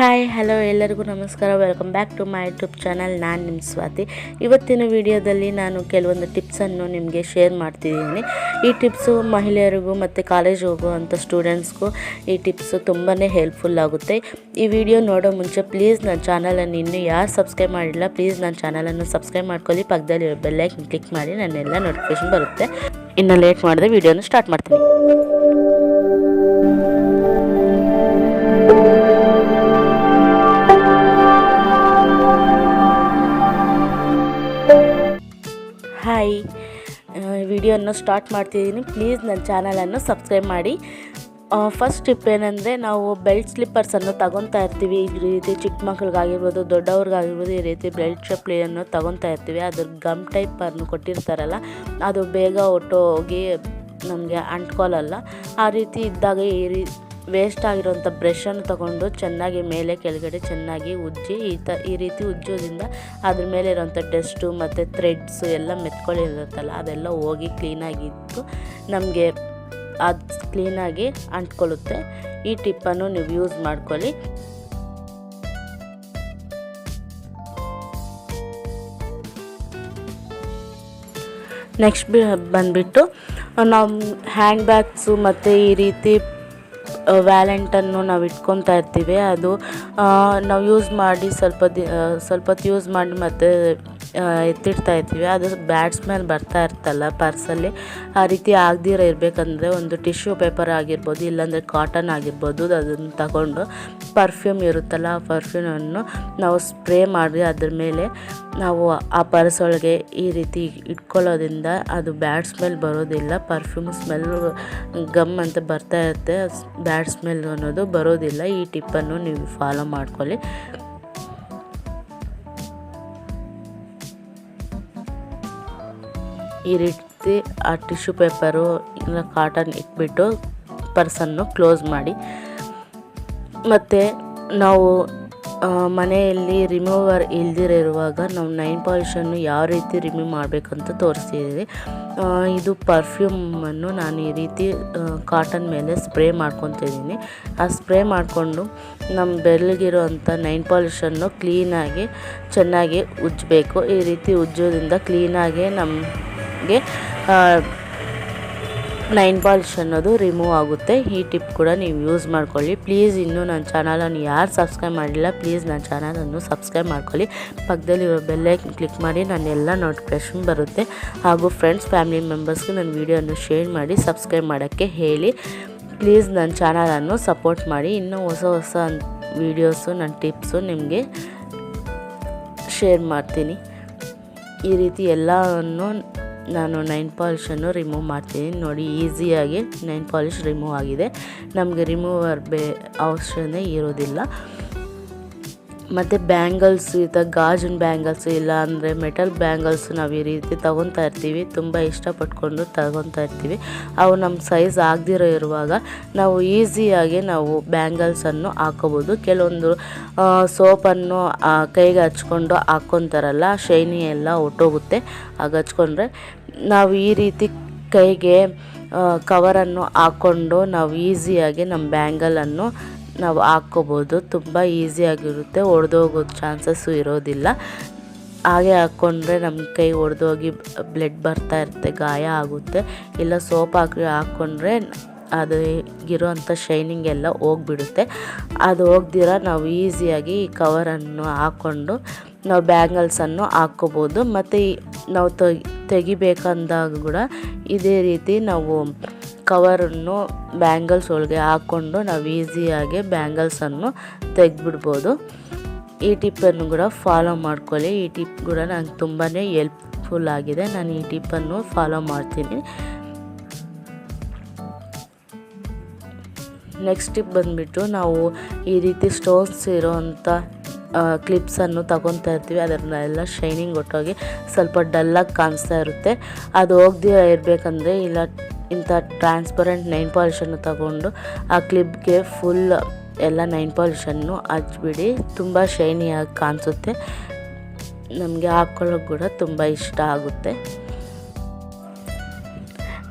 Hi hello ಎಲ್ಲರಿಗೂ ನಮಸ್ಕಾರ. Welcome back to my YouTube channel ನಾನು ನಿಮ್ಮ ಸ್ವಾತಿ. ಇವತ್ತಿನ ವಿಡಿಯೋದಲ್ಲಿ ನಾನು ಕೆಲವೊಂದು ಟಿಪ್ಸನ್ನು ನಿಮಗೆ ಶೇರ್ ಮಾಡ್ತಿದ್ದೀನಿ. ಈ ಟಿಪ್ಸು ಮಹಿಳೆಯರಿಗೂ ಮತ್ತು ಕಾಲೇಜ್ ಹೋಗುವಂಥ ಸ್ಟೂಡೆಂಟ್ಸ್ಗೂ ಈ ಟಿಪ್ಸು ತುಂಬಾ ಹೆಲ್ಪ್ಫುಲ್ ಆಗುತ್ತೆ. ಈ ವಿಡಿಯೋ ನೋಡೋ ಮುಂಚೆ ಪ್ಲೀಸ್ ನನ್ನ ಚಾನಲನ್ನು ಇನ್ನೂ ಯಾರು ಸಬ್ಸ್ಕ್ರೈಬ್ ಮಾಡಿಲ್ಲ ಪ್ಲೀಸ್ ನನ್ನ ಚಾನಲನ್ನು ಸಬ್ಸ್ಕ್ರೈಬ್ ಮಾಡ್ಕೊಳ್ಳಿ. ಪಕ್ಕದಲ್ಲಿ ಬೆಲ್ಲೈಕನ್ ಕ್ಲಿಕ್ ಮಾಡಿ, ನನ್ನೆಲ್ಲ ನೋಟಿಫಿಕೇಶನ್ ಬರುತ್ತೆ. ಇನ್ನು ಲೇಟ್ ಮಾಡಿದೆ ವಿಡಿಯೋನ ಸ್ಟಾರ್ಟ್ ಮಾಡ್ತೀನಿ. ವಿಡಿಯೋನ ಸ್ಟಾರ್ಟ್ ಮಾಡ್ತಿದ್ದೀನಿ. ಪ್ಲೀಸ್ ನನ್ನ ಚಾನಲನ್ನು ಸಬ್ಸ್ಕ್ರೈಬ್ ಮಾಡಿ. ಫಸ್ಟ್ ಟಿಪ್ ಏನಂದರೆ ನಾವು ಬೆಲ್ಟ್ ಸ್ಲಿಪ್ಪರ್ಸನ್ನು ತಗೊತಾ ಇರ್ತೀವಿ. ಈ ರೀತಿ ಚಿಕ್ಕ ಮಕ್ಳಿಗಾಗಿರ್ಬೋದು ದೊಡ್ಡವ್ರಿಗಾಗಿರ್ಬೋದು, ಈ ರೀತಿ ಬೆಲ್ಟ್ ಚಪ್ಪಲಿಯನ್ನು ತಗೊತಾ ಇರ್ತೀವಿ. ಅದ್ರ ಗಮ್ ಟೈಪನ್ನು ಕೊಟ್ಟಿರ್ತಾರಲ್ಲ, ಅದು ಬೇಗ ಹೊಟ್ಟೋಗಿ ನಮಗೆ ಅಂಟ್ಕೊಳ್ಳಲ್ಲ ಆ ರೀತಿ ಇದ್ದಾಗ ಈ ರೀ ವೇಸ್ಟ್ ಆಗಿರುವಂಥ ಬ್ರಷನ್ನು ತಗೊಂಡು ಚೆನ್ನಾಗಿ ಮೇಲೆ ಕೆಳಗಡೆ ಚೆನ್ನಾಗಿ ಉಜ್ಜಿ ಈ ತ, ಈ ರೀತಿ ಉಜ್ಜೋದ್ರಿಂದ ಅದ್ರ ಮೇಲೆ ಇರೋಂಥ ಡಸ್ಟು ಮತ್ತು ಥ್ರೆಡ್ಸು ಎಲ್ಲ ಮೆತ್ಕೊಳ್ಳಿರುತ್ತಲ್ಲ, ಅದೆಲ್ಲ ಹೋಗಿ ಕ್ಲೀನಾಗಿತ್ತು ನಮಗೆ ಅದು ಕ್ಲೀನಾಗಿ ಅಂಟ್ಕೊಳ್ಳುತ್ತೆ. ಈ ಟಿಪ್ಪನ್ನು ನೀವು ಯೂಸ್ ಮಾಡ್ಕೊಳ್ಳಿ. ನೆಕ್ಸ್ಟ್ ಬಂದ್ಬಿಟ್ಟು ಬಂದುಬಿಟ್ಟು ನಾವು ಹ್ಯಾಂಡ್ ಬ್ಯಾಗ್ಸು ಮತ್ತು ಈ ರೀತಿ ವ್ಯಾಲೆಂಟನ್ನು ನಾವು ಇಟ್ಕೊತಾ ಇರ್ತೀವಿ. ಅದು ನಾವು ಯೂಸ್ ಮಾಡಿ ಸ್ವಲ್ಪ ದಿ ಸ್ವಲ್ಪೊತ್ತು ಯೂಸ್ ಮಾಡಿ ಮತ್ತೆ ಎತ್ತಿಡ್ತಾ ಇರ್ತೀವಿ ಅದು ಬ್ಯಾಡ್ ಸ್ಮೆಲ್ ಬರ್ತಾ ಇರ್ತಲ್ಲ ಪರ್ಸಲ್ಲಿ ಆ ರೀತಿ ಆಗದಿರೋ ಇರಬೇಕಂದ್ರೆ ಒಂದು ಟಿಶ್ಯೂ ಪೇಪರ್ ಆಗಿರ್ಬೋದು, ಇಲ್ಲಾಂದರೆ ಕಾಟನ್ ಆಗಿರ್ಬೋದು, ಅದನ್ನು ತಗೊಂಡು ಪರ್ಫ್ಯೂಮ್ ಇರುತ್ತಲ್ಲ ಆ ಪರ್ಫ್ಯೂಮನ್ನು ನಾವು ಸ್ಪ್ರೇ ಮಾಡಿ ಅದ್ರ ಮೇಲೆ ನಾವು ಆ ಪರ್ಸ್ ಒಳಗೆ ಈ ರೀತಿ ಇಟ್ಕೊಳ್ಳೋದ್ರಿಂದ ಅದು ಬ್ಯಾಡ್ ಸ್ಮೆಲ್ ಬರೋದಿಲ್ಲ ಪರ್ಫ್ಯೂಮ್ ಸ್ಮೆಲ್ ಗಮ್ ಅಂತ ಬರ್ತಾ ಇರುತ್ತೆ ಬ್ಯಾಡ್ ಸ್ಮೆಲ್ ಅನ್ನೋದು ಬರೋದಿಲ್ಲ. ಈ ಟಿಪ್ಪನ್ನು ನೀವು ಫಾಲೋ ಮಾಡ್ಕೊಳ್ಳಿ. ಈ ರೀತಿ ಆ ಟಿಶ್ಯೂ ಪೇಪರು ಇಲ್ಲ ಕಾಟನ್ ಇಟ್ಬಿಟ್ಟು ಪರ್ಸನ್ನು ಕ್ಲೋಸ್ ಮಾಡಿ. ಮತ್ತು ನಾವು ಮನೆಯಲ್ಲಿ ರಿಮೂವರ್ ಇಲ್ದಿರಿರುವಾಗ ನಾವು ನೈನ್ ಪಾಲಿಷನ್ನು ಯಾವ ರೀತಿ ರಿಮೂವ್ ಮಾಡಬೇಕಂತ ತೋರಿಸಿದ್ದೀವಿ ಇದು ಪರ್ಫ್ಯೂಮನ್ನು ನಾನು ಈ ರೀತಿ ಕಾಟನ್ ಮೇಲೆ ಸ್ಪ್ರೇ ಮಾಡ್ಕೊತಿದ್ದೀನಿ. ಆ ಸ್ಪ್ರೇ ಮಾಡಿಕೊಂಡು ನಮ್ಮ ಬೆರಳಿಗಿರೋ ಅಂಥ ನೈನ್ ಪಾಲಿಷನ್ನು ಕ್ಲೀನಾಗಿ, ಚೆನ್ನಾಗಿ ಉಜ್ಜಬೇಕು. ಈ ರೀತಿ ಉಜ್ಜೋದ್ರಿಂದ ಕ್ಲೀನಾಗಿ ನಮಗೆ ನೈನ್ ಬಾಲ್ಸ್ ಅನ್ನೋದು ರಿಮೂವ್ ಆಗುತ್ತೆ. ಈ ಟಿಪ್ ಕೂಡ ನೀವು ಯೂಸ್ ಮಾಡ್ಕೊಳ್ಳಿ. ಪ್ಲೀಸ್ ಇನ್ನೂ ನನ್ನ ಚಾನಲನ್ನು ಯಾರು ಸಬ್ಸ್ಕ್ರೈಬ್ ಮಾಡಿಲ್ಲ ಪ್ಲೀಸ್ ನನ್ನ ಚಾನಲನ್ನು ಸಬ್ಸ್ಕ್ರೈಬ್ ಮಾಡ್ಕೊಳ್ಳಿ. ಪಕ್ಕದಲ್ಲಿರೋ ಬೆಲ್ಲೈಕನ್ ಕ್ಲಿಕ್ ಮಾಡಿ ನನ್ನೆಲ್ಲ ನೋಟಿಫಿಕೇಷನ್ ಬರುತ್ತೆ. ಹಾಗೂ ಫ್ರೆಂಡ್ಸ್ ಫ್ಯಾಮಿಲಿ ಮೆಂಬರ್ಸ್ಗೆ ನನ್ನ ವೀಡಿಯೋನ ಶೇರ್ ಮಾಡಿ ಸಬ್ಸ್ಕ್ರೈಬ್ ಮಾಡೋಕ್ಕೆ ಹೇಳಿ. ಪ್ಲೀಸ್ ನನ್ನ ಚಾನಲನ್ನು ಸಪೋರ್ಟ್ ಮಾಡಿ. ಇನ್ನೂ ಹೊಸ ಹೊಸ ವೀಡಿಯೋಸು ನನ್ನ ಟಿಪ್ಸು ನಿಮಗೆ ಶೇರ್ ಮಾಡ್ತೀನಿ. ಈ ರೀತಿ ಎಲ್ಲವನ್ನು ನಾನು ನೈನ್ ಪಾಲಿಷನ್ನು ರಿಮೂವ್ ಮಾಡ್ತೀನಿ. ನೋಡಿ, ಈಸಿಯಾಗಿ ನೈನ್ ಪಾಲಿಷ್ ರಿಮೂವ್ ಆಗಿದೆ. ನಮಗೆ ರಿಮೂವರ್ ಬೇ ಅವಶ್ಯವೇ ಇರೋದಿಲ್ಲ. ಮತ್ತು ಬ್ಯಾಂಗಲ್ಸ್ ಈ ಥರ ಗಾಜಿನ ಬ್ಯಾಂಗಲ್ಸ್ ಇಲ್ಲ ಅಂದರೆ ಮೆಟಲ್ ಬ್ಯಾಂಗಲ್ಸ್ ನಾವು ಈ ರೀತಿ ತೊಗೊತಾ ಇರ್ತೀವಿ. ತುಂಬ ಇಷ್ಟಪಟ್ಕೊಂಡು ತಗೊತಾ ಇರ್ತೀವಿ. ಅವು ನಮ್ಮ ಸೈಜ್ ಆಗದಿರೋ ಇರುವಾಗ ನಾವು ಈಸಿಯಾಗಿ ನಾವು ಬ್ಯಾಂಗಲ್ಸನ್ನು ಹಾಕೋಬೋದು. ಕೆಲವೊಂದು ಸೋಪನ್ನು ಕೈಗೆ ಹಚ್ಕೊಂಡು ಹಾಕ್ಕೊತಾರಲ್ಲ ಶೈನಿ ಎಲ್ಲ ಹೊಟ್ಟೋಗುತ್ತೆ ಆಗ ಹಚ್ಕೊಂಡ್ರೆ ನಾವು ಈ ರೀತಿ ಕೈಗೆ ಕವರನ್ನು ಹಾಕ್ಕೊಂಡು ನಾವು ಈಸಿಯಾಗಿ ನಮ್ಮ ಬ್ಯಾಂಗಲನ್ನು ನಾವು ಹಾಕ್ಕೋಬೋದು. ತುಂಬ ಈಸಿಯಾಗಿರುತ್ತೆ ಒಡೆದೋಗೋ ಚಾನ್ಸಸ್ಸು ಇರೋದಿಲ್ಲ. ಹಾಗೆ ಹಾಕ್ಕೊಂಡ್ರೆ ನಮ್ಮ ಕೈ ಒಡೆದೋಗಿ ಬ್ಲಡ್ ಬರ್ತಾ ಇರುತ್ತೆ, ಗಾಯ ಆಗುತ್ತೆ. ಇಲ್ಲ ಸೋಪ್ ಹಾಕಿ ಹಾಕ್ಕೊಂಡ್ರೆ ಅದು ಇರೋವಂಥ ಶೈನಿಂಗ್ ಎಲ್ಲ ಹೋಗ್ಬಿಡುತ್ತೆ. ಅದು ಹೋಗ್ದಿರ ನಾವು ಈಸಿಯಾಗಿ ಈ ಕವರನ್ನು ಹಾಕ್ಕೊಂಡು ನಾವು ಬ್ಯಾಂಗಲ್ಸನ್ನು ಹಾಕ್ಕೋಬೋದು. ಮತ್ತು ನಾವು ತೆಗಿಬೇಕಂದಾಗ ಕೂಡ ಇದೇ ರೀತಿ ನಾವು ಕವರನ್ನು ಬ್ಯಾಂಗಲ್ಸ್ ಒಳಗೆ ಹಾಕ್ಕೊಂಡು ನಾವು ಈಸಿಯಾಗಿ ಬ್ಯಾಂಗಲ್ಸನ್ನು ತೆಗೆದ್ಬಿಡ್ಬೋದು. ಈ ಟಿಪ್ಪನ್ನು ಕೂಡ ಫಾಲೋ ಮಾಡ್ಕೊಳ್ಳಿ. ಈ ಟಿಪ್ ಕೂಡ ನಂಗೆ ತುಂಬಾ ಹೆಲ್ಪ್ಫುಲ್ ಆಗಿದೆ. ನಾನು ಈ ಟಿಪ್ಪನ್ನು ಫಾಲೋ ಮಾಡ್ತೀನಿ. ನೆಕ್ಸ್ಟ್ ಟಿಪ್ ಬಂದುಬಿಟ್ಟು ನಾವು ಈ ರೀತಿ ಸ್ಟೋನ್ಸ್ ಇರೋವಂಥ ಕ್ಲಿಪ್ಸನ್ನು ತಗೊತಾ ಇರ್ತೀವಿ. ಅದನ್ನೆಲ್ಲ ಶೈನಿಂಗ್ ಒಟ್ಟೋಗಿ ಸ್ವಲ್ಪ ಡಲ್ಲಾಗಿ ಕಾಣಿಸ್ತಾ ಇರುತ್ತೆ. ಅದು ಹೋಗ್ದಿರ ಇರಬೇಕಂದ್ರೆ ಇಲ್ಲ ಇಂಥ ಟ್ರಾನ್ಸ್ಪರೆಂಟ್ ನೈನ್ ಪಾಲಿಷನ್ನು ತಗೊಂಡು ಆ ಕ್ಲಿಪ್ಗೆ ಫುಲ್ ಎಲ್ಲ ನೈನ್ ಪಾಲಿಷನ್ನು ಹಚ್ಬಿಡಿ. ತುಂಬ ಶೈನಿಯಾಗಿ ಕಾಣಿಸುತ್ತೆ ನಮಗೆ ಹಾಕ್ಕೊಳ್ಳೋಕೆ ಕೂಡ ತುಂಬ ಇಷ್ಟ ಆಗುತ್ತೆ.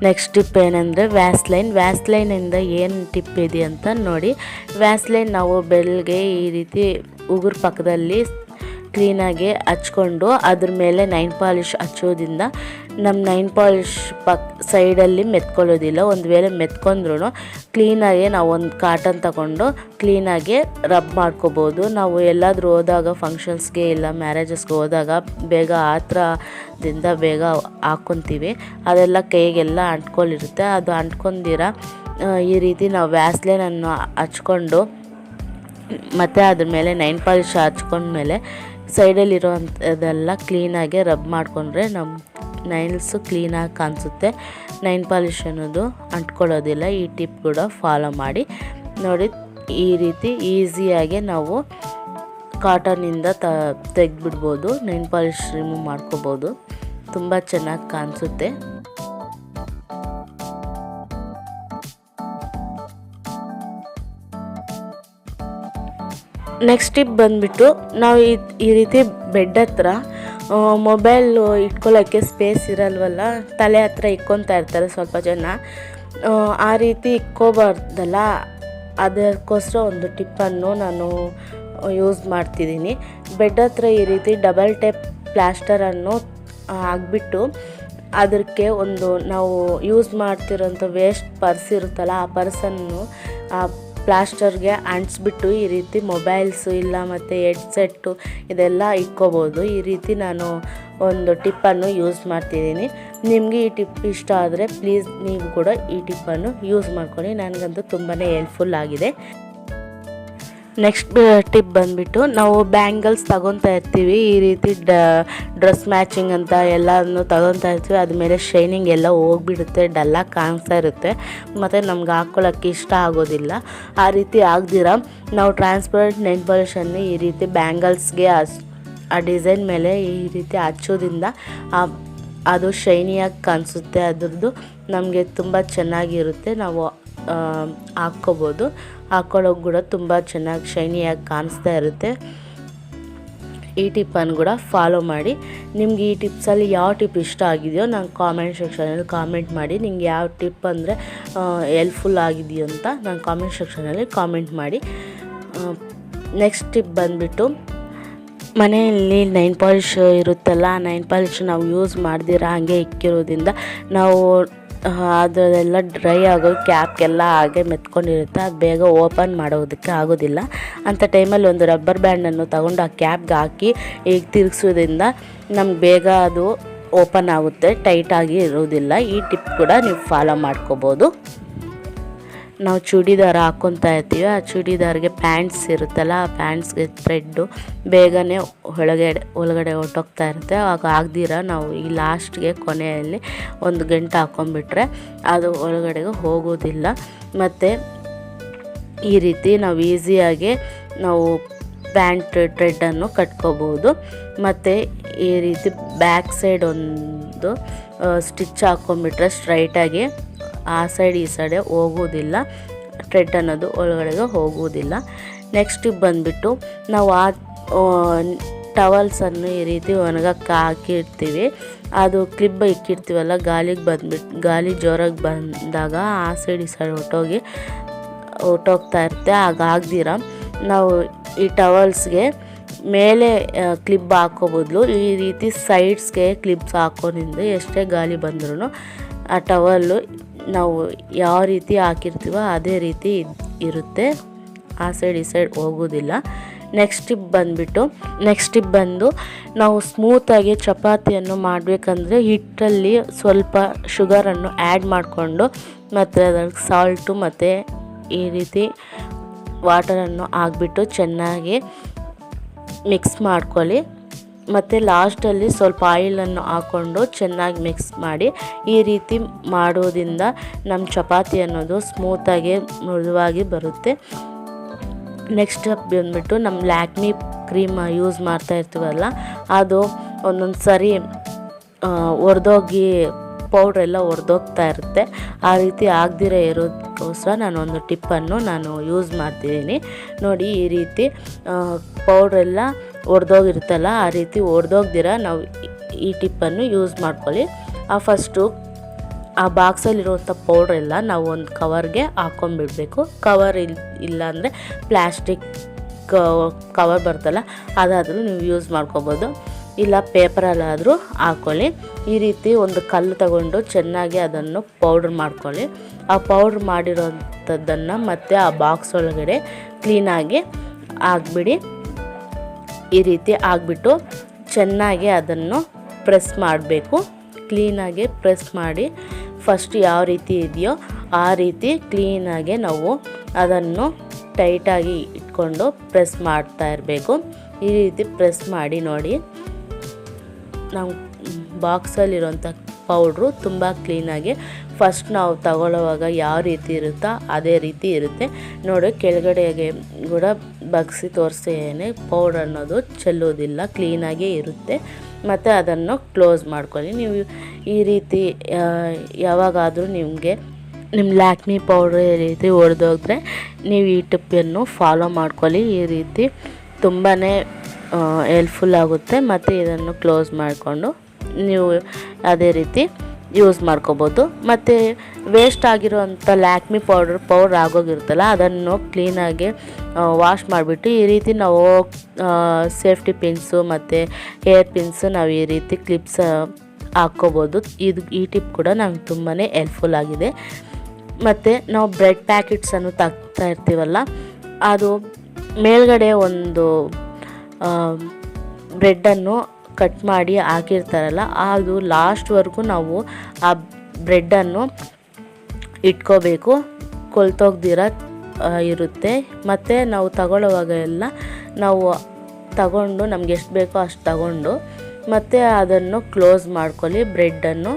ನೆಕ್ಸ್ಟ್ ಟಿಪ್ ಏನಂದರೆ ವ್ಯಾಸ್ಲೈನ್ ವ್ಯಾಸ್ಲೈನಿಂದ ಏನು ಟಿಪ್ ಇದೆ ಅಂತ ನೋಡಿ. ವ್ಯಾಸ್ಲೈನ್ ನಾವು ಬೆಳಗ್ಗೆ ಈ ರೀತಿ ಉಗುರು ಪಕ್ಕದಲ್ಲಿ ಕ್ಲೀನಾಗಿ ಹಚ್ಕೊಂಡು ಅದ್ರ ಮೇಲೆ ನೈನ್ ಪಾಲಿಷ್ ಹಚ್ಚೋದ್ರಿಂದ ನಮ್ಮ ನೈನ್ ಪಾಲಿಷ್ ಪಕ್ ಸೈಡಲ್ಲಿ ಮೆತ್ಕೊಳ್ಳೋದಿಲ್ಲ. ಒಂದು ವೇಳೆ ಮೆತ್ಕೊಂಡ್ರೂ ಕ್ಲೀನಾಗಿ ನಾವು ಒಂದು ಕಾಟನ್ ತಗೊಂಡು ಕ್ಲೀನಾಗಿ ರಬ್ ಮಾಡ್ಕೋಬೋದು. ನಾವು ಎಲ್ಲಾದರೂ ಹೋದಾಗ ಫಂಕ್ಷನ್ಸ್ಗೆ ಇಲ್ಲ ಮ್ಯಾರೇಜಸ್ಗೆ ಹೋದಾಗ ಬೇಗ ಆತ್ರದಿಂದ ಬೇಗ ಹಾಕ್ಕೊತೀವಿ ಅದೆಲ್ಲ ಕೈಗೆಲ್ಲ ಅಂಟ್ಕೊಂಡಿರುತ್ತೆ. ಅದು ಅಂಟ್ಕೊಂಡಿರ ಈ ರೀತಿ ನಾವು ವ್ಯಾಸ್ಲೇನನ್ನು ಹಚ್ಕೊಂಡು ಮತ್ತು ಅದ್ರ ಮೇಲೆ ನೈನ್ ಪಾಲಿಶ್ ಹಚ್ಕೊಂಡ್ಮೇಲೆ ಸೈಡಲ್ಲಿರೋವಂಥದ್ದೆಲ್ಲ ಕ್ಲೀನಾಗೆ ರಬ್ ಮಾಡಿಕೊಂಡ್ರೆ ನಮ್ಮ ನೈಲ್ಸು ಕ್ಲೀನಾಗಿ ಕಾಣಿಸುತ್ತೆ. ನೈನ್ ಪಾಲಿಶ್ ಅನ್ನೋದು ಅಂಟ್ಕೊಳ್ಳೋದಿಲ್ಲ, ಈ ಟಿಪ್ ಕೂಡ ಫಾಲೋ ಮಾಡಿ. ನೋಡಿ, ಈ ರೀತಿ ಈಸಿಯಾಗಿ ನಾವು ಕಾಟನಿಂದ ತ ತೆಗೆದ್ಬಿಡ್ಬೋದು, ನೈನ್ ಪಾಲಿಶ್ ರಿಮೂವ್ ಮಾಡ್ಕೋಬೋದು. ತುಂಬ ಚೆನ್ನಾಗಿ ಕಾಣಿಸುತ್ತೆ. ನೆಕ್ಸ್ಟ್ ಟಿಪ್ ಬಂದುಬಿಟ್ಟು ನಾವು ಈ ರೀತಿ ಬೆಡ್ ಹತ್ರ ಮೊಬೈಲು ಇಟ್ಕೊಳ್ಳೋಕ್ಕೆ ಸ್ಪೇಸ್ ಇರಲ್ವಲ್ಲ? ತಲೆ ಹತ್ರ ಇಕ್ಕೊತಾ ಇರ್ತಾರೆ ಸ್ವಲ್ಪ ಜನ. ಆ, ಆ ರೀತಿ ಇಕ್ಕೋಬಾರ್ದಲ್ಲ? ಅದಕ್ಕೋಸ್ಕರ ಒಂದು ಟಿಪ್ಪನ್ನು ನಾನು ಯೂಸ್ ಮಾಡ್ತಿದ್ದೀನಿ. ಬೆಡ್ ಹತ್ರ ಈ ರೀತಿ ಡಬಲ್ ಟೇಪ್ ಪ್ಲಾಸ್ಟರನ್ನು ಹಾಕ್ಬಿಟ್ಟು ಅದಕ್ಕೆ ಒಂದು ನಾವು ಯೂಸ್ ಮಾಡ್ತಿರೋಂಥ ವೇಸ್ಟ್ ಪರ್ಸ್ ಇರುತ್ತಲ್ಲ ಆ ಪರ್ಸನ್ನು ಆ ಪ್ಲಾಸ್ಟರ್ಗೆ ಅಂಟಿಸ್ಬಿಟ್ಟು ಈ ರೀತಿ ಮೊಬೈಲ್ಸು ಇಲ್ಲ ಮತ್ತು ಹೆಡ್ಸೆಟ್ಟು ಇದೆಲ್ಲ ಇಟ್ಕೋಬೋದು. ಈ ರೀತಿ ನಾನು ಒಂದು ಟಿಪ್ಪನ್ನು ಯೂಸ್ ಮಾಡ್ತಿದ್ದೀನಿ. ನಿಮಗೆ ಈ ಟಿಪ್ ಇಷ್ಟ ಆದರೆ ಪ್ಲೀಸ್ ನೀವು ಕೂಡ ಈ ಟಿಪ್ಪನ್ನು ಯೂಸ್ ಮಾಡ್ಕೊಳ್ಳಿ. ನನಗಂತೂ ತುಂಬಾ ಹೆಲ್ಪ್ಫುಲ್ ಆಗಿದೆ. ನೆಕ್ಸ್ಟ್ ಟಿಪ್ ಬಂದುಬಿಟ್ಟು ನಾವು ಬ್ಯಾಂಗಲ್ಸ್ ತಗೊತಾ ಇರ್ತೀವಿ. ಈ ರೀತಿ ಡ ಡ್ರೆಸ್ ಮ್ಯಾಚಿಂಗ್ ಅಂತ ಎಲ್ಲನೂ ತಗೊತಾ ಇರ್ತೀವಿ. ಅದ್ಮೇಲೆ ಶೈನಿಂಗ್ ಎಲ್ಲ ಹೋಗ್ಬಿಡುತ್ತೆ ಡಲ್ಲಾಗಿ ಕಾಣಿಸ್ತಾ ಇರುತ್ತೆ. ಮತ್ತು ನಮ್ಗೆ ಹಾಕ್ಕೊಳ್ಳೋಕ್ಕೆ ಇಷ್ಟ ಆಗೋದಿಲ್ಲ. ಆ ರೀತಿ ಆಗ್ದಿರ? ನಾವು ಟ್ರಾನ್ಸ್ಪರೆಂಟ್ ನೆಟ್ ಪಾಲಿಶನ್ನು ಈ ರೀತಿ ಬ್ಯಾಂಗಲ್ಸ್ಗೆ ಆ ಡಿಸೈನ್ ಮೇಲೆ ಈ ರೀತಿ ಹಚ್ಚೋದ್ರಿಂದ ಅದು ಶೈನಿಯಾಗಿ ಕಾಣಿಸುತ್ತೆ. ಅದರದ್ದು ನಮಗೆ ತುಂಬ ಚೆನ್ನಾಗಿರುತ್ತೆ. ನಾವು ಹಾಕ್ಕೋಬೋದು. ಹಾಕ್ಕೊಳ್ಳೋಕೆ ಕೂಡ ತುಂಬ ಚೆನ್ನಾಗಿ ಶೈನಿಯಾಗಿ ಕಾಣಿಸ್ತಾ ಇರುತ್ತೆ. ಈ ಟಿಪ್ಪನ್ನು ಕೂಡ ಫಾಲೋ ಮಾಡಿ. ನಿಮ್ಗೆ ಈ ಟಿಪ್ಸಲ್ಲಿ ಯಾವ ಟಿಪ್ ಇಷ್ಟ ಆಗಿದೆಯೋ ನಂಗೆ ಕಾಮೆಂಟ್ ಸೆಕ್ಷನಲ್ಲಿ ಕಾಮೆಂಟ್ ಮಾಡಿ. ನಿಮ್ಗೆ ಯಾವ ಟಿಪ್ ಅಂದರೆ ಹೆಲ್ಪ್ಫುಲ್ ಆಗಿದೆಯೋ ಅಂತ ನಾನು ಕಾಮೆಂಟ್ ಸೆಕ್ಷನಲ್ಲಿ ಕಾಮೆಂಟ್ ಮಾಡಿ. ನೆಕ್ಸ್ಟ್ ಟಿಪ್ ಬಂದುಬಿಟ್ಟು, ಮನೆಯಲ್ಲಿ ನೈನ್ ಪಾಲಿಶ್ ಇರುತ್ತಲ್ಲ, ಆ ನೈನ್ ಪಾಲಿಶ್ ನಾವು ಯೂಸ್ ಮಾಡ್ದಿರ ಹಾಗೆ ಇಕ್ಕಿರೋದ್ರಿಂದ ನಾವು ಅದೆಲ್ಲ ಡ್ರೈ ಆಗೋ ಕ್ಯಾಪ್ಗೆಲ್ಲ ಹಾಗೆ ಮೆತ್ಕೊಂಡಿರುತ್ತೆ. ಅದು ಬೇಗ ಓಪನ್ ಮಾಡೋದಕ್ಕೆ ಆಗೋದಿಲ್ಲ. ಅಂಥ ಟೈಮಲ್ಲಿ ಒಂದು ರಬ್ಬರ್ ಬ್ಯಾಂಡನ್ನು ತಗೊಂಡು ಆ ಕ್ಯಾಪ್ಗೆ ಹಾಕಿ ಈಗ ತಿರುಗಿಸೋದ್ರಿಂದ ನಮ್ಗೆ ಬೇಗ ಅದು ಓಪನ್ ಆಗುತ್ತೆ. ಟೈಟಾಗಿ ಇರೋದಿಲ್ಲ. ಈ ಟಿಪ್ ಕೂಡ ನೀವು ಫಾಲೋ ಮಾಡ್ಕೋಬೋದು. ನಾವು ಚೂಡಿದಾರ ಹಾಕ್ಕೊತಾ ಇರ್ತೀವಿ. ಆ ಚೂಡಿದಾರ್ಗೆ ಪ್ಯಾಂಟ್ಸ್ ಇರುತ್ತಲ್ಲ, ಆ ಪ್ಯಾಂಟ್ಸ್ಗೆ ಥ್ರೆಡ್ಡು ಬೇಗನೆ ಒಳಗಡೆ ಒಳಗಡೆ ಹೊಟ್ಟೋಗ್ತಾ ಇರುತ್ತೆ. ಆಗ ಆಗ್ದಿರ ನಾವು ಈ ಲಾಸ್ಟ್ಗೆ ಕೊನೆಯಲ್ಲಿ ಒಂದು ಗಂಟೆ ಹಾಕ್ಕೊಂಬಿಟ್ರೆ ಅದು ಒಳಗಡೆಗೆ ಹೋಗೋದಿಲ್ಲ. ಮತ್ತು ಈ ರೀತಿ ನಾವು ಈಸಿಯಾಗಿ ನಾವು ಪ್ಯಾಂಟ್ ಟ್ರೆಡ್ಡನ್ನು ಕಟ್ಕೋಬೋದು. ಮತ್ತು ಈ ರೀತಿ ಬ್ಯಾಕ್ ಸೈಡ್ ಒಂದು ಸ್ಟಿಚ್ ಹಾಕ್ಕೊಂಬಿಟ್ರೆ ಸ್ಟ್ರೈಟಾಗಿ ಆ ಸೈಡ್ ಈ ಸೈಡೆ ಹೋಗೋದಿಲ್ಲ. ಟ್ರೆಡ್ ಅನ್ನೋದು ಒಳಗಡೆಗೆ ಹೋಗುವುದಿಲ್ಲ ನೆಕ್ಸ್ಟ್ ಬಂದುಬಿಟ್ಟು ನಾವು ಆ ಟವಲ್ಸನ್ನು ಈ ರೀತಿ ಒಣಗಕ್ಕೆ ಹಾಕಿರ್ತೀವಿ. ಅದು ಕ್ಲಿಬ್ ಇಕ್ಕಿರ್ತೀವಲ್ಲ, ಗಾಲಿಗೆ ಬಂದ್ಬಿಟ್ಟು ಗಾಲಿ ಜೋರಾಗಿ ಬಂದಾಗ ಆ ಸೈಡ್ ಈ ಸೈಡ್ ಹೊಟ್ಟೋಗಿ ಹೊಟ್ಟೋಗ್ತಾ ಇರುತ್ತೆ. ಆಗ ಆಗ್ದಿರ ನಾವು ಈ ಟವಲ್ಸ್ಗೆ ಮೇಲೆ ಕ್ಲಿಪ್ ಹಾಕೋ ಬದಲು ಈ ರೀತಿ ಸೈಡ್ಸ್ಗೆ ಕ್ಲಿಪ್ಸ್ ಹಾಕೋದ್ರಿಂದ ಎಷ್ಟೇ ಗಾಳಿ ಬಂದ್ರೂ ಆ ಟವಲ್ಲು ನಾವು ಯಾವ ರೀತಿ ಹಾಕಿರ್ತೀವೋ ಅದೇ ರೀತಿ ಇರುತ್ತೆ. ಆ ಸೈಡ್ ಈ ಸೈಡ್ ಹೋಗೋದಿಲ್ಲ. ನೆಕ್ಸ್ಟ್ ಟಿಪ್ ಬಂದುಬಿಟ್ಟು ನೆಕ್ಸ್ಟ್ ಟಿಪ್ ಬಂದು ನಾವು ಸ್ಮೂತಾಗಿ ಚಪಾತಿಯನ್ನು ಮಾಡಬೇಕಂದ್ರೆ ಹಿಟ್ಟಲ್ಲಿ ಸ್ವಲ್ಪ ಶುಗರನ್ನು ಆ್ಯಡ್ ಮಾಡಿಕೊಂಡು ಮತ್ತು ಅದಕ್ಕೆ ಸಾಲ್ಟು ಮತ್ತು ಈ ರೀತಿ ವಾಟರನ್ನು ಹಾಕ್ಬಿಟ್ಟು ಚೆನ್ನಾಗಿ ಮಿಕ್ಸ್ ಮಾಡ್ಕೊಳ್ಳಿ. ಮತ್ತು ಲಾಸ್ಟಲ್ಲಿ ಸ್ವಲ್ಪ ಆಯಿಲನ್ನು ಹಾಕ್ಕೊಂಡು ಚೆನ್ನಾಗಿ ಮಿಕ್ಸ್ ಮಾಡಿ ಈ ರೀತಿ ಮಾಡೋದ್ರಿಂದ ನಮ್ಮ ಚಪಾತಿ ಅನ್ನೋದು ಸ್ಮೂತಾಗಿ ಮೃದುವಾಗಿ ಬರುತ್ತೆ. ನೆಕ್ಸ್ಟ್ ಬಂದುಬಿಟ್ಟು ನಮ್ಮ ಲ್ಯಾಕ್ಮಿ ಕ್ರೀಮ್ ಯೂಸ್ ಮಾಡ್ತಾ ಇರ್ತೀವಲ್ಲ, ಅದು ಒಂದೊಂದು ಸರಿ ಒಡೆದೋಗಿ ಪೌಡ್ರೆಲ್ಲ ಒಡೆದೋಗ್ತಾ ಇರುತ್ತೆ. ಆ ರೀತಿ ಆಗದಿರೋ ಇರೋದಕ್ಕೋಸ್ಕರ ನಾನು ಒಂದು ಟಿಪ್ಪನ್ನು ನಾನು ಯೂಸ್ ಮಾಡ್ತಿದ್ದೀನಿ. ನೋಡಿ ಈ ರೀತಿ ಪೌಡ್ರೆಲ್ಲ ಒಡೆದೋಗಿರುತ್ತಲ್ಲ, ಆ ರೀತಿ ಒಡೆದೋಗ್ದಿರ ನಾವು ಈ- ಟಿಪ್ಪನ್ನು ಯೂಸ್ ಮಾಡ್ಕೊಳ್ಳಿ. ಆ ಫಸ್ಟು ಆ ಬಾಕ್ಸಲ್ಲಿರುವಂಥ ಪೌಡ್ರ್ ಎಲ್ಲ ನಾವು ಒಂದು ಕವರ್ಗೆ ಹಾಕೊಂಡ್ಬಿಡ್ಬೇಕು ಕವರ್ ಇಲ್ಲ ಇಲ್ಲಾಂದರೆ ಪ್ಲ್ಯಾಸ್ಟಿಕ್ ಕವರ್ ಬರ್ತಲ್ಲ, ಅದಾದರೂ ನೀವು ಯೂಸ್ ಮಾಡ್ಕೋಬೋದು. ಇಲ್ಲ ಪೇಪರಲ್ಲಾದರೂ ಹಾಕ್ಕೊಳ್ಳಿ ಈ ರೀತಿ ಒಂದು ಕಲ್ಲು ತಗೊಂಡು ಚೆನ್ನಾಗಿ ಅದನ್ನು ಪೌಡ್ರ್ ಮಾಡ್ಕೊಳ್ಳಿ. ಆ ಪೌಡ್ರ್ ಮಾಡಿರೋಂಥದ್ದನ್ನು ಮತ್ತೆ ಆ ಬಾಕ್ಸ್ ಒಳಗಡೆ ಕ್ಲೀನಾಗಿ ಹಾಕ್ಬಿಡಿ. ಈ ರೀತಿ ಆಗಿಬಿಟ್ಟು ಚೆನ್ನಾಗಿ ಅದನ್ನು ಪ್ರೆಸ್ ಮಾಡಬೇಕು. ಕ್ಲೀನಾಗಿ ಪ್ರೆಸ್ ಮಾಡಿ ಫಸ್ಟ್ ಯಾವ ರೀತಿ ಇದೆಯೋ ಆ ರೀತಿ ಕ್ಲೀನಾಗೆ ನಾವು ಅದನ್ನು ಟೈಟಾಗಿ ಇಟ್ಕೊಂಡು ಪ್ರೆಸ್ ಮಾಡ್ತಾ ಇರಬೇಕು. ಈ ರೀತಿ ಪ್ರೆಸ್ ಮಾಡಿ ನೋಡಿ. ನಾವು ಬಾಕ್ಸಲ್ಲಿರೋಂಥ ಪೌಡ್ರು ತುಂಬ ಕ್ಲೀನಾಗಿ ಫಸ್ಟ್ ನಾವು ತಗೊಳ್ಳುವಾಗ ಯಾವ ರೀತಿ ಇರುತ್ತೋ ಅದೇ ರೀತಿ ಇರುತ್ತೆ. ನೋಡಿ, ಕೆಳಗಡೆಗೆ ಕೂಡ ಬಗ್ಸಿ ತೋರಿಸೇನೆ. ಪೌಡರ್ ಅನ್ನೋದು ಚೆಲ್ಲೋದಿಲ್ಲ ಕ್ಲೀನಾಗೇ ಇರುತ್ತೆ. ಮತ್ತು ಅದನ್ನು ಕ್ಲೋಸ್ ಮಾಡ್ಕೊಳ್ಳಿ. ನೀವು ಈ ರೀತಿ ಯಾವಾಗಾದರೂ ನಿಮಗೆ ನಿಮ್ಮ ಲ್ಯಾಕ್ಮಿ ಪೌಡ್ರ್ ಈ ರೀತಿ ಹೊಡೆದೋದ್ರೆ ನೀವು ಈ ಟಿಪ್ಪನ್ನು ಫಾಲೋ ಮಾಡ್ಕೊಳ್ಳಿ. ಈ ರೀತಿ ತುಂಬಾ ಹೆಲ್ಪ್ಫುಲ್ ಆಗುತ್ತೆ. ಮತ್ತು ಇದನ್ನು ಕ್ಲೋಸ್ ಮಾಡಿಕೊಂಡು ನೀವು ಅದೇ ರೀತಿ ಯೂಸ್ ಮಾಡ್ಕೋಬೋದು. ಮತ್ತು ವೇಸ್ಟ್ ಆಗಿರೋವಂಥ ಲ್ಯಾಕ್ಮಿ ಪೌಡರ್ ಪೌಡ್ರ್ ಆಗೋಗಿರುತ್ತಲ್ಲ, ಅದನ್ನು ಕ್ಲೀನಾಗಿ ವಾಶ್ ಮಾಡಿಬಿಟ್ಟು ಈ ರೀತಿ ನಾವು ಸೇಫ್ಟಿ ಪಿನ್ಸು ಮತ್ತು ಹೇರ್ ಪಿನ್ಸು ನಾವು ಈ ರೀತಿ ಕ್ಲಿಪ್ಸ್ ಹಾಕ್ಕೋಬೋದು. ಇದು, ಈ ಟಿಪ್ ಕೂಡ ನಂಗೆ ತುಂಬಾ ಹೆಲ್ಪ್ಫುಲ್ ಆಗಿದೆ. ಮತ್ತು ನಾವು ಬ್ರೆಡ್ ಪ್ಯಾಕೆಟ್ಸನ್ನು ತಗ್ತಾ ಇರ್ತೀವಲ್ಲ, ಅದು ಮೇಲ್ಗಡೆ ಒಂದು ಬ್ರೆಡ್ಡನ್ನು ಕಟ್ ಮಾಡಿ ಹಾಕಿರ್ತಾರಲ್ಲ, ಅದು ಲಾಸ್ಟ್ವರೆಗೂ ನಾವು ಆ ಬ್ರೆಡ್ಡನ್ನು ಇಟ್ಕೋಬೇಕು. ಕೊಳ್ತೋಗ್ದಿರ ಇರುತ್ತೆ. ಮತ್ತು ನಾವು ತಗೊಳ್ಳುವಾಗ ಎಲ್ಲ ನಾವು ತಗೊಂಡು ನಮ್ಗೆ ಎಷ್ಟು ಬೇಕೋ ಅಷ್ಟು ತಗೊಂಡು ಮತ್ತು ಅದನ್ನು ಕ್ಲೋಸ್ ಮಾಡ್ಕೊಳ್ಳಿ. ಬ್ರೆಡ್ಡನ್ನು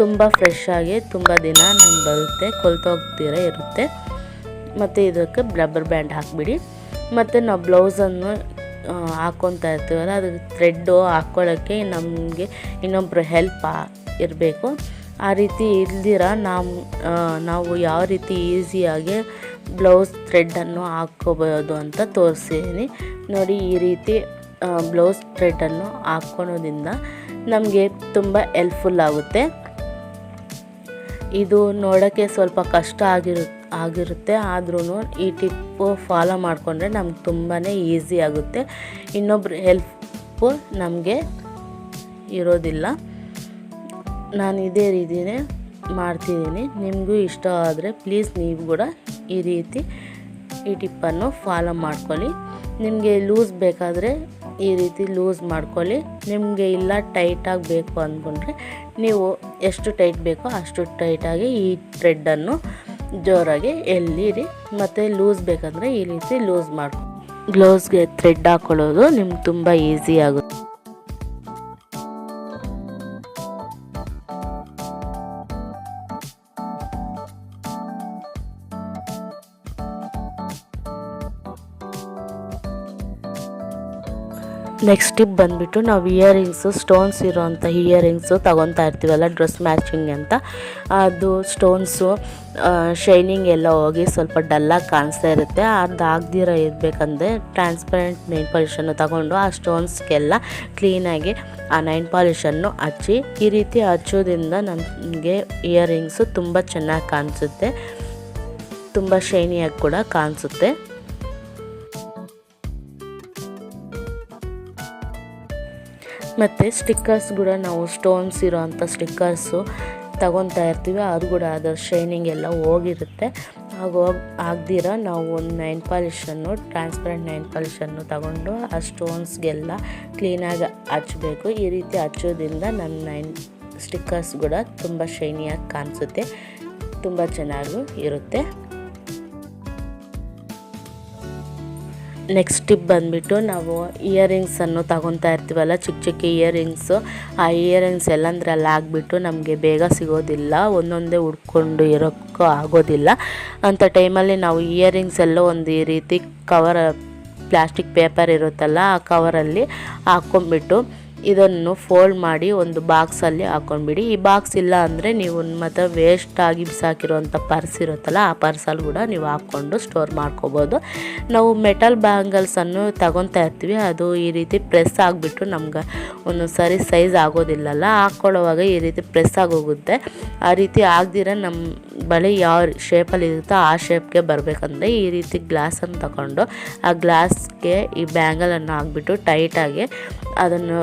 ತುಂಬ ಫ್ರೆಶ್ ಆಗಿ ತುಂಬ ದಿನ ನಮ್ಗೆ ಬರುತ್ತೆ ಕೊಲ್ತೋಗ್ತೀರ ಇರುತ್ತೆ. ಮತ್ತು ಇದಕ್ಕೆ ರಬ್ಬರ್ ಬ್ಯಾಂಡ್ ಹಾಕಿಬಿಡಿ. ಮತ್ತು ನಾವು ಬ್ಲೌಸನ್ನು ಹಾಕ್ಕೊತಾ ಇರ್ತೀವಲ್ಲ ಅದು ಥ್ರೆಡ್ಡು ಹಾಕ್ಕೊಳ್ಳೋಕ್ಕೆ ನಮಗೆ ಇನ್ನೊಬ್ಬರು ಹೆಲ್ಪ್ ಇರಬೇಕು. ಆ ರೀತಿ ಇಲ್ದಿರ ನಾವು ನಾವು ಯಾವ ರೀತಿ ಈಸಿಯಾಗಿ ಬ್ಲೌಸ್ ಥ್ರೆಡ್ಡನ್ನು ಹಾಕ್ಕೋಬೋದು ಅಂತ ತೋರಿಸಿದ್ದೀನಿ ನೋಡಿ ಈ ರೀತಿ ಬ್ಲೌಸ್ ಥ್ರೆಡ್ಡನ್ನು ಹಾಕ್ಕೊಳೋದ್ರಿಂದ ನಮಗೆ ತುಂಬ ಹೆಲ್ಪ್ಫುಲ್ ಆಗುತ್ತೆ. ಇದು ನೋಡೋಕ್ಕೆ ಸ್ವಲ್ಪ ಕಷ್ಟ ಆಗಿರು ಆಗಿರುತ್ತೆ. ಆದ್ರೂ ಈ ಟಿಪ್ಪು ಫಾಲೋ ಮಾಡಿಕೊಂಡ್ರೆ ನಮ್ಗೆ ತುಂಬಾ ಈಸಿ ಆಗುತ್ತೆ. ಇನ್ನೊಬ್ರ ಹೆಲ್ಪು ನಮಗೆ ಇರೋದಿಲ್ಲ. ನಾನು ಇದೇ ರೀತಿಯೇ ಮಾಡ್ತಿದ್ದೀನಿ ನಿಮಗೂ ಇಷ್ಟ ಆದರೆ ಪ್ಲೀಸ್ ನೀವು ಕೂಡ ಈ ರೀತಿ ಈ ಟಿಪ್ಪನ್ನು ಫಾಲೋ ಮಾಡ್ಕೊಳ್ಳಿ. ನಿಮಗೆ ಲೂಸ್ ಬೇಕಾದರೆ ಈ ರೀತಿ ಲೂಸ್ ಮಾಡ್ಕೊಳ್ಳಿ. ನಿಮಗೆ ಇಲ್ಲ ಟೈಟಾಗಿ ಬೇಕು ಅಂದ್ಕೊಂಡ್ರೆ ನೀವು ಎಷ್ಟು ಟೈಟ್ ಬೇಕೋ ಅಷ್ಟು ಟೈಟಾಗಿ ಈ ಥ್ರೆಡ್ಡನ್ನು ಜೋರಾಗಿ ಎಲ್ಲಿರಿ ಮತ್ತು ಲೂಸ್ ಬೇಕಂದರೆ ಈ ರೀತಿ ಲೂಸ್ ಮಾಡಿ ಬ್ಲೌಸ್ಗೆ ಥ್ರೆಡ್ ಹಾಕೊಳ್ಳೋದು ನಿಮ್ಗೆ ತುಂಬ ಈಸಿ ಆಗುತ್ತೆ. ನೆಕ್ಸ್ಟ್ ಟಿಪ್ ಬಂದುಬಿಟ್ಟು ನಾವು ಇಯರಿಂಗ್ಸು ಸ್ಟೋನ್ಸ್ ಇರೋವಂಥ ಇಯರಿಂಗ್ಸು ತಗೊತಾ ಇರ್ತೀವಲ್ಲ ಡ್ರೆಸ್ ಮ್ಯಾಚಿಂಗ್ ಅಂತ. ಅದು ಸ್ಟೋನ್ಸು ಶೈನಿಂಗ್ ಎಲ್ಲ ಹೋಗಿ ಸ್ವಲ್ಪ ಡಲ್ಲಾಗಿ ಕಾಣಿಸ್ತಾ ಇರುತ್ತೆ. ಅದು ಆಗದಿರೋ ಇರಬೇಕಂದ್ರೆ ಟ್ರಾನ್ಸ್ಪರೆಂಟ್ ನೈನ್ ಪಾಲಿಷನ್ನು ತಗೊಂಡು ಆ ಸ್ಟೋನ್ಸ್ಗೆಲ್ಲ ಕ್ಲೀನಾಗಿ ಆ ನೈನ್ ಪಾಲಿಷನ್ನು ಹಚ್ಚಿ, ಈ ರೀತಿ ಹಚ್ಚೋದ್ರಿಂದ ನಮಗೆ ಇಯರಿಂಗ್ಸು ತುಂಬ ಚೆನ್ನಾಗಿ ಕಾಣಿಸುತ್ತೆ. ತುಂಬ ಶೈನಿಯಾಗಿ ಕೂಡ ಕಾಣಿಸುತ್ತೆ. ಮತ್ತು ಸ್ಟಿಕ್ಕರ್ಸ್ ಕೂಡ ನಾವು ಸ್ಟೋನ್ಸ್ ಇರೋವಂಥ ಸ್ಟಿಕ್ಕರ್ಸು ತಗೊತಾ ಇರ್ತೀವಿ. ಅದು ಕೂಡ ಅದರ ಶೈನಿಂಗ್ ಎಲ್ಲ ಹೋಗಿರುತ್ತೆ. ಆಗ ಆಗದಿರ ನಾವು ಒಂದು ನೈನ್ ಪಾಲಿಷನ್ನು ಟ್ರಾನ್ಸ್ಪರೆಂಟ್ ನೈನ್ ಪಾಲಿಷನ್ನು ತಗೊಂಡು ಆ ಸ್ಟೋನ್ಸ್ಗೆಲ್ಲ ಕ್ಲೀನಾಗಿ ಹಚ್ಚಬೇಕು ಈ ರೀತಿ ಹಚ್ಚೋದ್ರಿಂದ ನನ್ನ ನೈನ್ ಸ್ಟಿಕ್ಕರ್ಸ್ ಕೂಡ ತುಂಬ ಶೈನಿಯಾಗಿ ಕಾಣಿಸುತ್ತೆ. ತುಂಬ ಚೆನ್ನಾಗೂ ಇರುತ್ತೆ. ನೆಕ್ಸ್ಟ್ ಟಿಪ್ ಬಂದುಬಿಟ್ಟು ನಾವು ಇಯರಿಂಗ್ಸನ್ನು ತಗೊತಾ ಇರ್ತೀವಲ್ಲ, ಚಿಕ್ಕ ಚಿಕ್ಕ ಇಯರಿಂಗ್ಸು ಆ ಇಯರಿಂಗ್ಸ್ ಎಲ್ಲಂದ್ರಲ್ಲಿ ಆಗಿಬಿಟ್ಟು ನಮಗೆ ಬೇಗ ಸಿಗೋದಿಲ್ಲ, ಒಂದೊಂದೇ ಉಡ್ಕೊಂಡು ಇರೋಕ್ಕೂ ಆಗೋದಿಲ್ಲ. ಅಂಥ ಟೈಮಲ್ಲಿ ನಾವು ಇಯರಿಂಗ್ಸ್ ಎಲ್ಲ ಒಂದು ಈ ರೀತಿ ಕವರ್ ಪ್ಲಾಸ್ಟಿಕ್ ಪೇಪರ್ ಇರುತ್ತಲ್ಲ, ಆ ಕವರಲ್ಲಿ ಹಾಕ್ಕೊಂಬಿಟ್ಟು ಇದನ್ನು ಫೋಲ್ಡ್ ಮಾಡಿ ಒಂದು ಬಾಕ್ಸಲ್ಲಿ ಹಾಕೊಂಡ್ಬಿಡಿ. ಈ ಬಾಕ್ಸ್ ಇಲ್ಲ ಅಂದರೆ ನೀವು ಮತ್ತು ವೇಸ್ಟ್ ಆಗಿ ಪರ್ಸ್ ಇರುತ್ತಲ್ಲ, ಆ ಪರ್ಸಲ್ಲಿ ಕೂಡ ನೀವು ಹಾಕ್ಕೊಂಡು ಸ್ಟೋರ್ ಮಾಡ್ಕೋಬೋದು. ನಾವು ಮೆಟಲ್ ಬ್ಯಾಂಗಲ್ಸನ್ನು ತಗೊತಾ ಇರ್ತೀವಿ, ಅದು ಈ ರೀತಿ ಪ್ರೆಸ್ ಆಗಿಬಿಟ್ಟು ನಮ್ಗೆ ಒಂದು ಸರಿ ಸೈಜ್ ಆಗೋದಿಲ್ಲಲ್ಲ ಹಾಕ್ಕೊಳ್ಳೋವಾಗ ಈ ರೀತಿ ಪ್ರೆಸ್ ಆಗೋಗುತ್ತೆ. ಆ ರೀತಿ ಆಗದಿರ ನಮ್ಮ ಬಳಿ ಯಾವ ಶೇಪಲ್ಲಿ ಇರುತ್ತೋ ಆ ಶೇಪ್ಗೆ ಬರಬೇಕಂದ್ರೆ ಈ ರೀತಿ ಗ್ಲಾಸನ್ನು ತಗೊಂಡು ಆ ಗ್ಲಾಸ್ಗೆ ಈ ಬ್ಯಾಂಗಲನ್ನು ಹಾಕ್ಬಿಟ್ಟು ಟೈಟಾಗಿ ಅದನ್ನು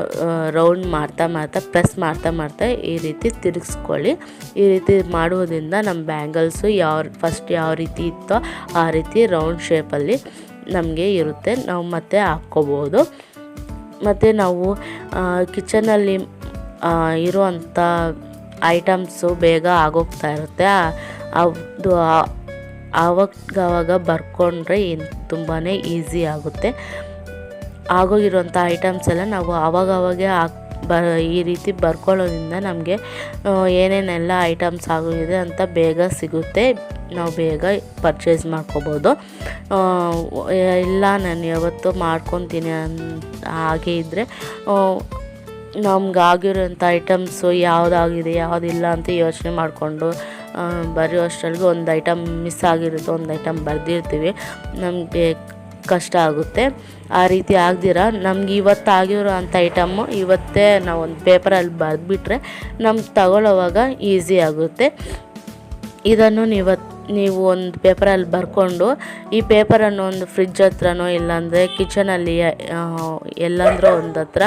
ರೌಂಡ್ ಮಾಡ್ತಾ ಮಾಡ್ತಾ ಪ್ರೆಸ್ ಮಾಡ್ತಾ ಮಾಡ್ತಾ ಈ ರೀತಿ ತಿರುಗಿಸ್ಕೊಳ್ಳಿ. ಈ ರೀತಿ ಮಾಡುವುದರಿಂದ ನಮ್ಮ ಬ್ಯಾಂಗಲ್ಸು ಯಾವ ಫಸ್ಟ್ ಯಾವ ರೀತಿ ಇತ್ತೋ ಆ ರೀತಿ ರೌಂಡ್ ಶೇಪಲ್ಲಿ ನಮಗೆ ಇರುತ್ತೆ. ನಾವು ಮತ್ತೆ ಹಾಕ್ಕೋಬೋದು. ಮತ್ತು ನಾವು ಕಿಚನಲ್ಲಿ ಇರುವಂಥ ಐಟಮ್ಸು ಬೇಗ ಆಗೋಗ್ತಾ ಇರುತ್ತೆ. ಅದು ಆವಾಗವಾಗ ಬರ್ಕೊಂಡ್ರೆ ತುಂಬಾ ಈಸಿ ಆಗುತ್ತೆ. ಆಗೋಗಿರುವಂಥ ಐಟಮ್ಸ್ ಎಲ್ಲ ನಾವು ಆವಾಗವಾಗೆ ಬ, ಈ ರೀತಿ ಬರ್ಕೊಳ್ಳೋದ್ರಿಂದ ನಮಗೆ ಏನೇನೆಲ್ಲ ಐಟಮ್ಸ್ ಆಗೋಗಿದೆ ಅಂತ ಬೇಗ ಸಿಗುತ್ತೆ. ನಾವು ಬೇಗ ಪರ್ಚೇಸ್ ಮಾಡ್ಕೋಬೋದು. ಇಲ್ಲ ನಾನು ಯಾವತ್ತು ಮಾಡ್ಕೊತೀನಿ ಅನ್ ಹಾಗೆ ಇದ್ದರೆ ನಮ್ಗೆ ಆಗಿರೋಂಥ ಐಟಮ್ಸು ಯಾವುದಾಗಿದೆ, ಯಾವುದಿಲ್ಲ ಅಂತ ಯೋಚನೆ ಮಾಡಿಕೊಂಡು ಬರೆಯೋ ಒಂದು ಐಟಮ್ ಮಿಸ್ ಆಗಿರುತ್ತೆ, ಒಂದು ಐಟಮ್ ಬರೆದಿರ್ತೀವಿ. ನಮಗೆ ಕಷ್ಟ ಆಗುತ್ತೆ. ಆ ರೀತಿ ಆಗ್ದಿರ, ನಮ್ಗೆ ಇವತ್ತು ಆಗಿರೋ ಅಂಥ ಐಟಮ್ಮು ಇವತ್ತೇ ನಾವು ಒಂದು ಪೇಪರಲ್ಲಿ ಬರೆದ್ಬಿಟ್ರೆ ನಮ್ಗೆ ತಗೊಳ್ಳೋವಾಗ ಈಸಿ ಆಗುತ್ತೆ. ಇದನ್ನು ನೀವು ನೀವು ಒಂದು ಪೇಪರಲ್ಲಿ ಬರ್ಕೊಂಡು ಈ ಪೇಪರನ್ನು ಒಂದು ಫ್ರಿಜ್ ಹತ್ರನೋ ಇಲ್ಲಾಂದರೆ ಕಿಚನಲ್ಲಿ ಎಲ್ಲಂದ್ರೂ ಒಂದು ಹತ್ರ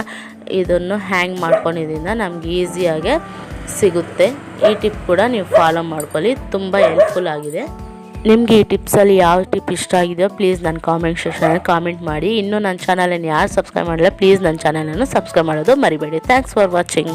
ಇದನ್ನು ಹ್ಯಾಂಗ್ ಮಾಡ್ಕೊಂಡಿದ್ದರಿಂದ ನಮ್ಗೆ ಈಸಿಯಾಗೆ ಸಿಗುತ್ತೆ. ಈ ಟಿಪ್ ಕೂಡ ನೀವು ಫಾಲೋ ಮಾಡ್ಕೊಳ್ಳಿ, ತುಂಬ ಹೆಲ್ಪ್ಫುಲ್ ಆಗಿದೆ. ನಿಮಗೆ ಈ ಟಿಪ್ಸಲ್ಲಿ ಯಾವ ಟಿಪ್ ಇಷ್ಟ ಆಗಿದೆಯೋ ಪ್ಲೀಸ್ ನನ್ನ ಕಾಮೆಂಟ್ ಸೆಕ್ಷನಲ್ಲಿ ಕಾಮೆಂಟ್ ಮಾಡಿ. ಇನ್ನೂ ನನ್ನ ಚಾನಲನ್ನು ಯಾರು ಸಬ್ಸ್ಕ್ರೈಬ್ ಮಾಡಿಲ್ಲ, ಪ್ಲೀಸ್ ನನ್ನ ಚಾನಲನ್ನು ಸಬ್ಸ್ಕ್ರೈಬ್ ಮಾಡೋದು ಮರಿಬೇಡಿ. Thanks for watching.